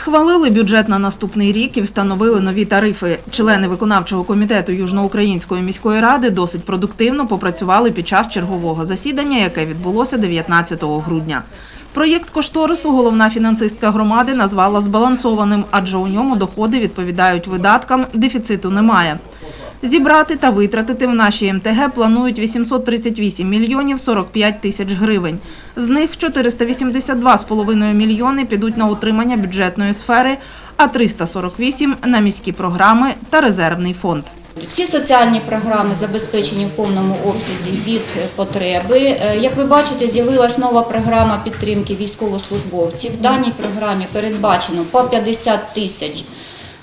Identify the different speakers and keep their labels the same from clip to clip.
Speaker 1: Схвалили бюджет на наступний рік і встановили нові тарифи. Члени виконавчого комітету Южноукраїнської міської ради досить продуктивно попрацювали під час чергового засідання, яке відбулося 19 грудня. Проєкт кошторису головна фінансистка громади назвала збалансованим, адже у ньому доходи відповідають видаткам, дефіциту немає. Зібрати та витратити в нашій МТГ планують 838 мільйонів 45 тисяч гривень. З них 482,5 мільйони підуть на утримання бюджетної сфери, а 348 – на міські програми та резервний фонд.
Speaker 2: Ці соціальні програми забезпечені в повному обсязі від потреби. Е, Як ви бачите, з'явилась нова програма підтримки військовослужбовців. В даній програмі передбачено по 50 тисяч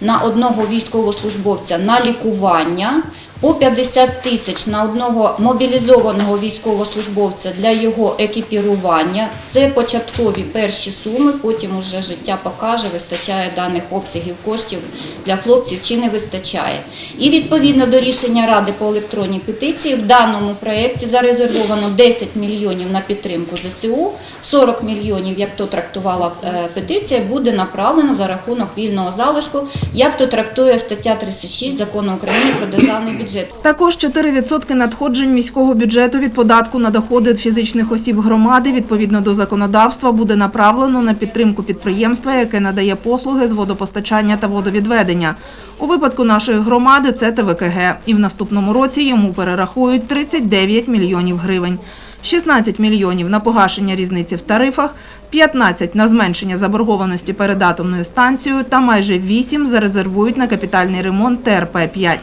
Speaker 2: на одного військовослужбовця на лікування, по 50 тисяч на одного мобілізованого військовослужбовця для його екіпірування. Це початкові перші суми, потім уже життя покаже, вистачає даних обсягів коштів для хлопців чи не вистачає. І відповідно до рішення Ради по електронній петиції в даному проєкті зарезервовано 10 мільйонів на підтримку ЗСУ, 40 мільйонів, як то трактувала е, петиція, буде направлено за рахунок вільного залишку, як то трактує стаття 36 Закону України про державний бюджет.
Speaker 1: Також 4% надходжень міського бюджету від податку на доходи фізичних осіб громади відповідно до законодавства буде направлено на підтримку підприємства, яке надає послуги з водопостачання та водовідведення. У випадку нашої громади це ТВКГ, і в наступному році йому перерахують 39 мільйонів гривень. 16 мільйонів на погашення різниці в тарифах, 15 на зменшення заборгованості перед атомною станцією та майже 8 зарезервують на капітальний ремонт ТРП-5.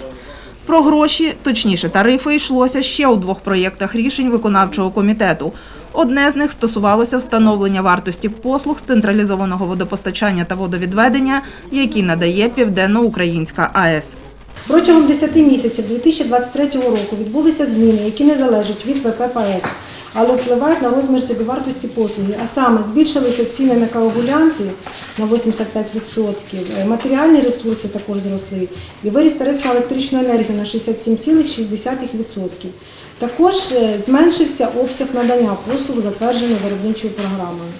Speaker 1: Про гроші, точніше тарифи, йшлося ще у двох проєктах рішень виконавчого комітету. Одне з них стосувалося встановлення вартості послуг з централізованого водопостачання та водовідведення, які надає Південноукраїнська АЕС.
Speaker 3: Протягом 10 місяців 2023 року відбулися зміни, які не залежать від ВП ПАЕС, але впливають на розмір собівартості послуги. А саме збільшилися ціни на коагулянти на 85%, е, матеріальні ресурси також зросли і виріс тариф на електричну енергію на 67,6%. Також е, зменшився обсяг надання послуг, затверджений виробничою програмою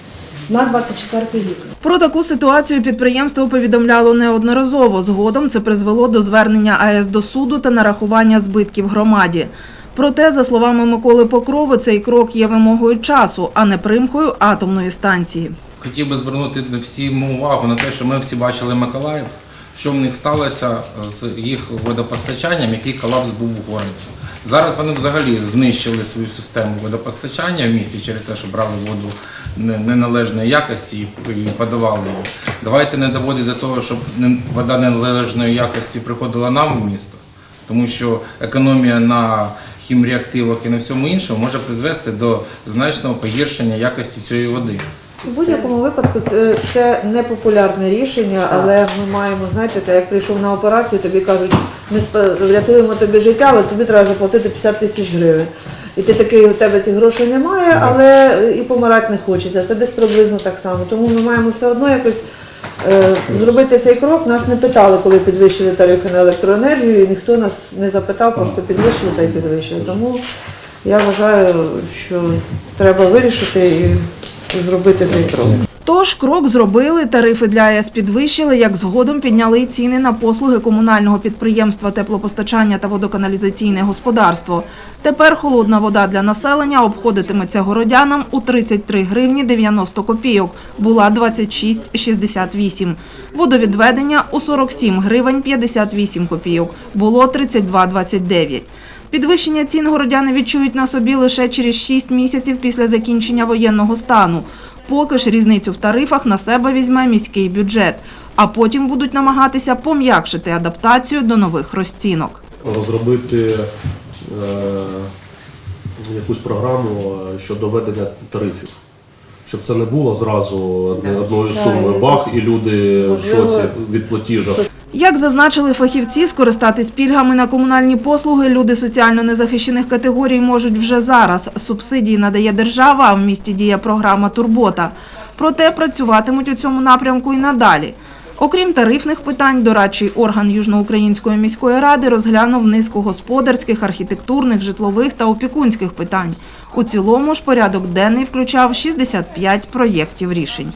Speaker 3: на 24 рік.
Speaker 1: Про таку ситуацію підприємство повідомляло неодноразово. Згодом це призвело до звернення АЕС до суду та нарахування збитків громаді. Проте, за словами Миколи Покрови, цей крок є вимогою часу, а не примхою атомної станції.
Speaker 4: Хотів би звернути всім увагу на те, що ми всі бачили Миколаїв, що в них сталося з їх водопостачанням, який колапс був у городі. Зараз вони взагалі знищили свою систему водопостачання в місті через те, що брали воду неналежної якості і подавали її. Давайте не доводити до того, щоб вода неналежної якості приходила нам в місто, тому що економія на хімреактивах і на всьому іншому може призвести до значного погіршення якості цієї води.
Speaker 5: У будь-якому випадку це, це непопулярне рішення, але ми маємо, знаєте, це як прийшов на операцію, тобі кажуть, ми спа- врятуємо тобі життя, але тобі треба заплатити 50 тисяч гривень. І ти такий, у тебе цих грошей немає, але і помирати не хочеться. Це десь приблизно так само. Тому ми маємо все одно якось е, зробити цей крок. Нас не питали, коли підвищили тарифи на електроенергію, і ніхто нас не запитав, просто підвищили та й підвищили. Тому я вважаю, що треба вирішити і зробити цей крок.
Speaker 1: Тож крок зробили, тарифи для АЕС підвищили, як згодом підняли й ціни на послуги комунального підприємства теплопостачання та водоканалізаційне господарство. Тепер холодна вода для населення обходитиметься городянам у 33 гривні 90 копійок, була 26,68. Водовідведення у 47 гривень 58 копійок, було 32,29. Підвищення цін городяни відчують на собі лише через 6 місяців після закінчення воєнного стану. Поки ж різницю в тарифах на себе візьме міський бюджет, а потім будуть намагатися пом'якшити адаптацію до нових розцінок.
Speaker 6: розробити е, якусь програму е, щодо ведення тарифів. Щоб це не було зразу одної суми бах, і люди в шоці від платіжок.
Speaker 1: Як зазначили фахівці, скористатись пільгами на комунальні послуги люди соціально незахищених категорій можуть вже зараз. Субсидії надає держава, а в місті діє програма Турбота. Проте працюватимуть у цьому напрямку і надалі. Окрім тарифних питань, дорадчий орган Южноукраїнської міської ради розглянув низку господарських, архітектурних, житлових та опікунських питань. У цілому ж порядок денний включав 65 проєктів рішень.